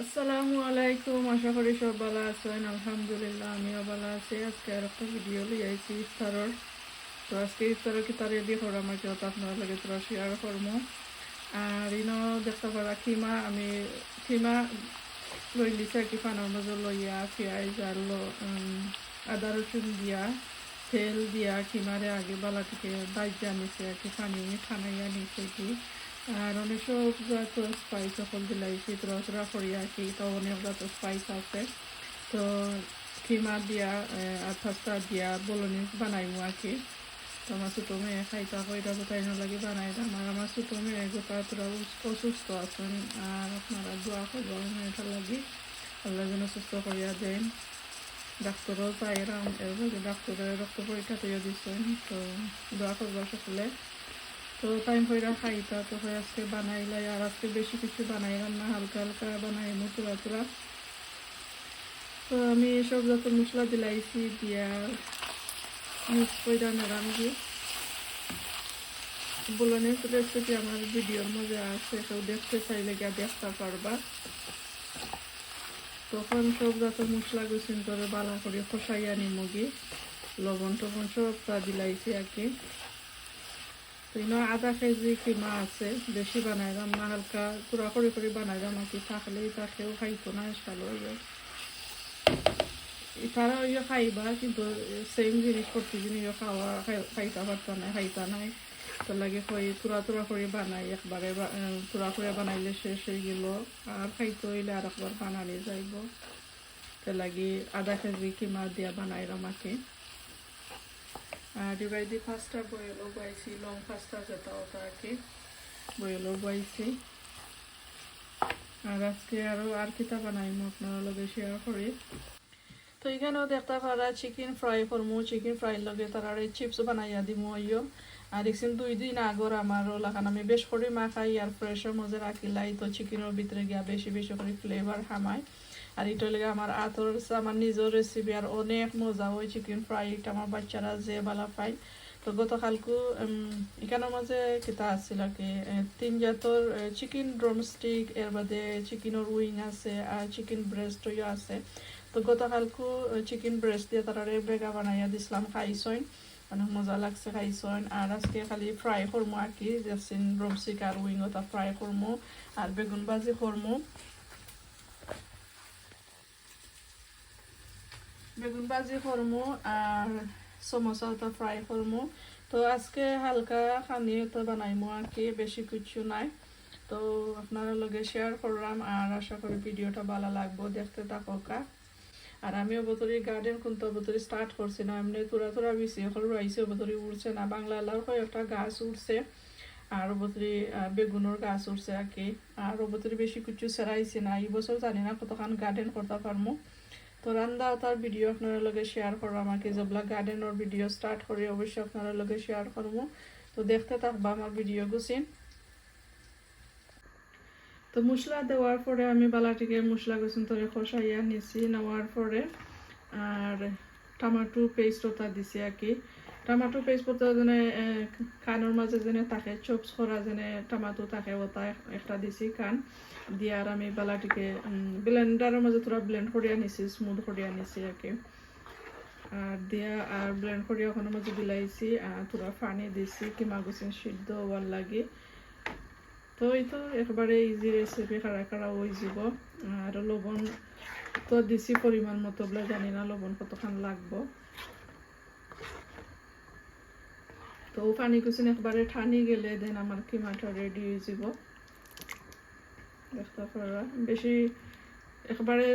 আসসালামু আলাইকুম, আশা করি সব ভালো আছেন। আলহামদুলিল্লাহ, আমিও ভালো আছি। আজকে আর একটা ভিডিও লিয়ে আইছি ইফতারের। তো আজকে ইফতারের কি তার রেডি করা আমার কেউ আপনার লাগে তোরা শেয়ার করব। আর ইনো দেখতে পারা খিমা আমি খিমা লই লিছে আর কি ফানোর মাঝে লইয়া পেঁয়াজ আর আদা রসুন দিয়া, তেল দিয়া খিমারে আগে বালা থেকে বাইজা নিছে আর কি পানি ঠানাইয়া নিছে কি। আর অনেক জাত স্পাইস সকল দিলাইছি তরতরা করিয়া কি, তো অনেক জাত স্পাইস আছে। তো খিমা দিয়া আর পাস্তা দিয়া বলনি বানাইমু আর কি। তো আমার ছোটো মেয়ে খাইতা কইটা কোথায় লাগে বানাই দাম আর আমার ছোটো মেয়ে গোটা তোরা অসুস্থ আছেন, আর আপনারা দোয়া করবেন মেয়েটার লাগে। আল্লাহ যেন সুস্থ করিয়া দেন। ডাক্তারও চাইরাম এরপরে ডাক্তারের রক্ত পরীক্ষা তৈরি দিচ্ছেন তো দোয়া করবার সকলে। তো টাইম হইরা খাইতা, তো হয়ে আজকে বানাইলাই আর আজকে বেশি কিছু বানাইলাম না হালকা হালকা বানাই মতুরা তুরা তো আমি সব যত মশলা দিলাইছি দিয়া মিক্স কইরা নারাম দি বলনের রেসিপি আমার ভিডিওর মধ্যে আছে কেউ দেখতে চাইলে গিয়া দেখতে পারবা। তখন সব যত মশলা গুছিন করে বালা করে খসাইয়া নিমগি লবণ টবণ সব তা দিলাইছি আর কি। তো ইনো আধা কেজি কিমা আছে, বেশি বানাইলাম না হালকা কুড়া করে করে বানাইলাম আর কি থাকলেই তাকেও খাইতো না সালো তারা ওই খাইবা, কিন্তু সেম জিনিস প্রতিদিন ইয়ে খাওয়া, খাই- খাইতে পারতো না খাইতা নাই। তো লাগে কই তুরা তুরা করে বানাই একবারে তুরা করে বানাইলে শেষ হয়ে গেল। আর খাইতে হইলে আর একবার বানানি যাইব। তো লাগি আধা কেজি কিমা দিয়া বানাইলাম আর কি আর এবার দিয়ে পাঁচটা বয়েলও বাইছি লং পাঁচটা যেটা ওটা আর আজকে আরও আর কিতা বানাইম আপনারা লগে শেয়ার করি। তো এখানেও দেখতে পারা চিকেন ফ্রাই করমু চিকেন ফ্রাই লগে তারা চিপস বানাইয়া দিমু ইয়ো আর দেখছেন দুই দিন আগর আমার লাখান আমি বেশ করে মাখাই আর ফ্রেশের মধ্যে রাখিলাই তো চিকেনের ভিতরে গিয়া বেশি বেশি করে ফ্লেভার হামাই আর এটা লেগে আমার আতর আমার নিজের রেসিপি আর অনেক মজা হয় চিকেন ফ্রাই এটা আমার বাচ্চারা যে বালা পায় তো গতকালকু এখানের মাঝে কিতা আর কি তিন জাতর চিকেন ড্রমস্টিক এর বাদে চিকেনের উইং আছে আর চিকেন ব্রেস্ট আছে। তো গতকালকু চিকেন ব্রেস্ট দিয়ে তারা বেগা বানাইয়া দিছিলাম খাইছইন। অনেক মজা লাগছে খাইছইন। আর আজকে খালি ফ্রাই করমু আর কি ড্রমস্টিক আর উইং ওটা ফ্রাই করমু। আর বেগুন ভাজি করমু। বেগুন ভাজি করমু আর সমোসা ওটা ফ্রাই করমু। তো আজকে হালকা খানি তো বানাইমু আর কি, বেশি কিছু নাই। তো আপনারা লগে শেয়ার করলাম আর আশা করি ভিডিওটা ভালো লাগবো। দেখতে থাকা আর আমি অবতরি গার্ডেন কিন্তু অবতরি স্টার্ট করছি না, এমনি তোরা তোরা বেশি এখন রয়েছে, অবতরি উঠছে না। বাংলা আল্লাহর কয়েকটা গাছ উঠছে আর অবতরি বেগুনের গাছ উঠছে আর কি। আর অবতরি বেশি কিছু সেরাইছি না। এই বছর জানি না কতখান গার্ডেন করতে পারব তো রান্দা, তার ভিডিও আপনারা লগে শেয়ার করব আমাকে যেগুলা গার্ডেনের ভিডিও স্টার্ট করে অবশ্যই আপনারা লগে শেয়ার করব। তো দেখতে থাকবা আমার ভিডিও গুছিন তো মশলা দেওয়ার পরে আমি বালাটিকে মশলা গুছিন তো খসাইয়া নিছি, নেওয়ার পরে আর টমাটো পেস্ট ওটা দিছি আর কি। টমাটো পেস্ট ওটা যেনে কানের মাঝে যেনে থাকে চপস করা যেনে টমাটো থাকে, ওটা একটা দিছি কান দিয়ে আর আমি বালাটিকে ব্লেন্ডারের মাঝে তোরা ব্লেন্ড করিয়া নিছি স্মুথ করিয়া নিছি আর কি আর দিয়া আর ব্লেন্ড করিয়া ওখানের মাঝে বিলাইছি আর পানি দিছি, কিমা গুছিন সিদ্ধ হওয়ার লাগে। তো এই তো একবারে ইজি রেসিপি খাড়া খাড়া হয়ে যাব আর লবণ তো দিছি পরিমাণ মতো, বলে জানি না লবণ কতখান লাগবো। তো পানি কুচিন একবারে ঠানি গেলে দেন আমার কিমাটা রেডি হয়ে যাব দেখতে পারা বেশি একবারে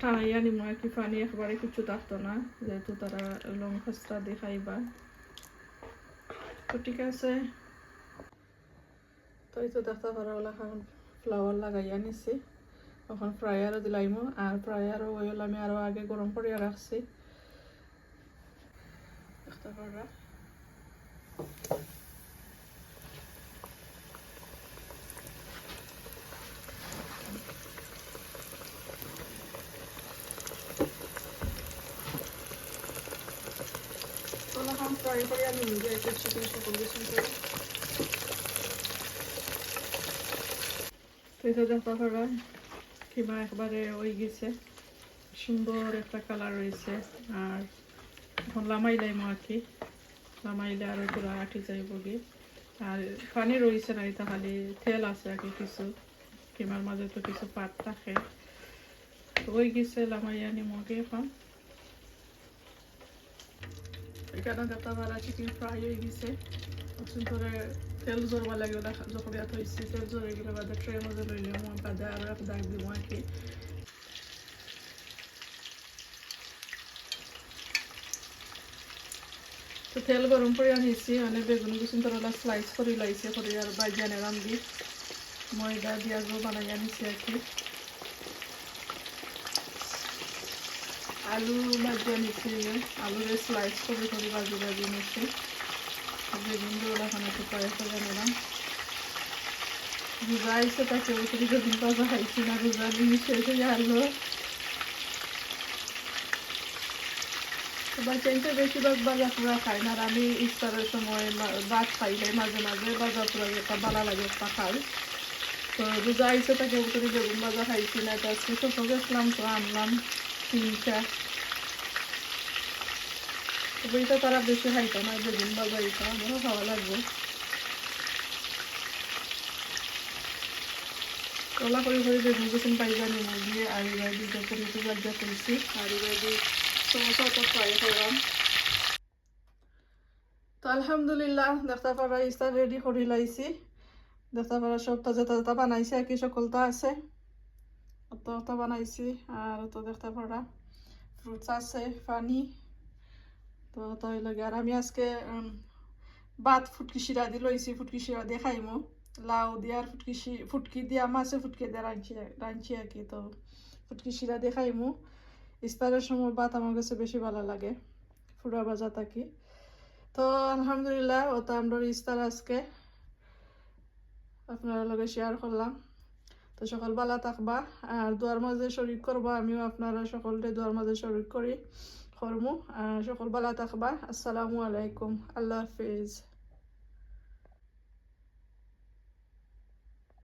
টানাইয়া নিমো আর কি পানি একবারে কিছু থাকতো না, যেহেতু তারা লং খাস্তা দিয়ে খাইবা তো ঠিক আছে। তো এই তো দেখতে পারা ওলা এখন ফ্লাওয়ার লাগাইয়া নিছি এখন ফ্রায়ারও দিলাইমো, আর ফ্রায়ারও ওইল আমি আরও আগে গরম করিয়া রাখছি। দেখতে পারা ফ্রাই করিয়া নিমু যে একটু চিকেন কিছু করে। এটা পারা একবারে ওই গেছে। সুন্দর একটা কালার রয়েছে। আর এখন লামাইলাই মা লামাইলে আরও পুরা আঠি যাইব গে আর পানি রয়েছে না এটা খালি তেল আছে আর কিছু। কিমার মাঝে তো কিছু পাত থাকে। তো ওই গেছে লামাইয়া নিমগে এখন। এখানে দেখা ভাড়া চিকেন ফ্রাই হয়ে গেছে অচুন করে তেল জোরবা লাগে যখন এত হয়েছে তেল জোরে গেলে বাদে ট্রের মধ্যে লইলে মই বাদে আরও এক দাগ দিব আর কি। তো তেল গরম করে আনিছি মানে বেগুন কিছু তোরা স্লাইস করে লাইছে, করে আর বাইজানে রান্ধি ময়দা দিয়া গো বানাই আনিছি আর কি। আলু ভাজি আনিছি আলুরে স্লাইস করে করে ভাজি ভাজি নিচ্ছি। বেগুন দিয়ে ওখানে একটু কয়েক করে নিলাম। রোজা আইসে তাকে ওষুধ বেগুন ভাজা খাইছি না, রোজা জিনিস হয়ে গেলো বাচ্চাইতে বেশিরভাগ বাজা পুরা খায় না, আর আমি ইফতারের সময় ভাত খাইলে মাঝে মাঝে বাজা পুরা একটা ভালো লাগে একটা খাই তো রোজা আইসে তাকে করে বেগুন ভাজা খাইছি না তো আজকে ছোটো গেছিলাম তো আনলাম। তো বইটা তারা বেশি খাইতো না বেগুন ভাজা এটা আমারও খাওয়া লাগবে। কলা করে করে বেগুন কুসুম পাইবা নিমো দিয়ে আড়ি বাই দিয়ে করে একটু বাজা করছি আড়ি দিয়ে সমস্যা তো ট্রাই করলাম তো আলহামদুলিল্লাহ দেখতে পারা ইস্তার রেডি করে লাইছি। দেখতে পারা সব তাজা তাজা বানাইছে আর কি সকলটা আছে। অত বানাইছি আর তো দেখতে পারা ফ্রুটস আছে পানি তো তাই লাগে আর আমি আজকে ভাত ফুটকি শিরা দিয়ে লইছি ফুটকি শিরা দিয়ে লাউ দিয়ে আর ফুটকি ফুটকি দিয়া মাছে ফুটকি দিয়ে রাঁধছি রাঁধছি আর কি তো ফুটকি শিরা দিয়ে ইস্তারের সময় ভাত আমার কাছে বেশি ভালো লাগে ফুরা ভাজা থাকি তো আলহামদুলিল্লাহ ওটা আমরা ইস্তার আজকে আপনার লগে শেয়ার করলাম তো সকল ভালো থাকবা, আর দুয়ার মাঝে শরিক করবা, আমিও আপনারা সকলকে দুয়ার মাঝে শরিক করি, করমু, আর সকল ভালো থাকবা, আসসালামু আলাইকুম, আল্লাহ হাফিজ।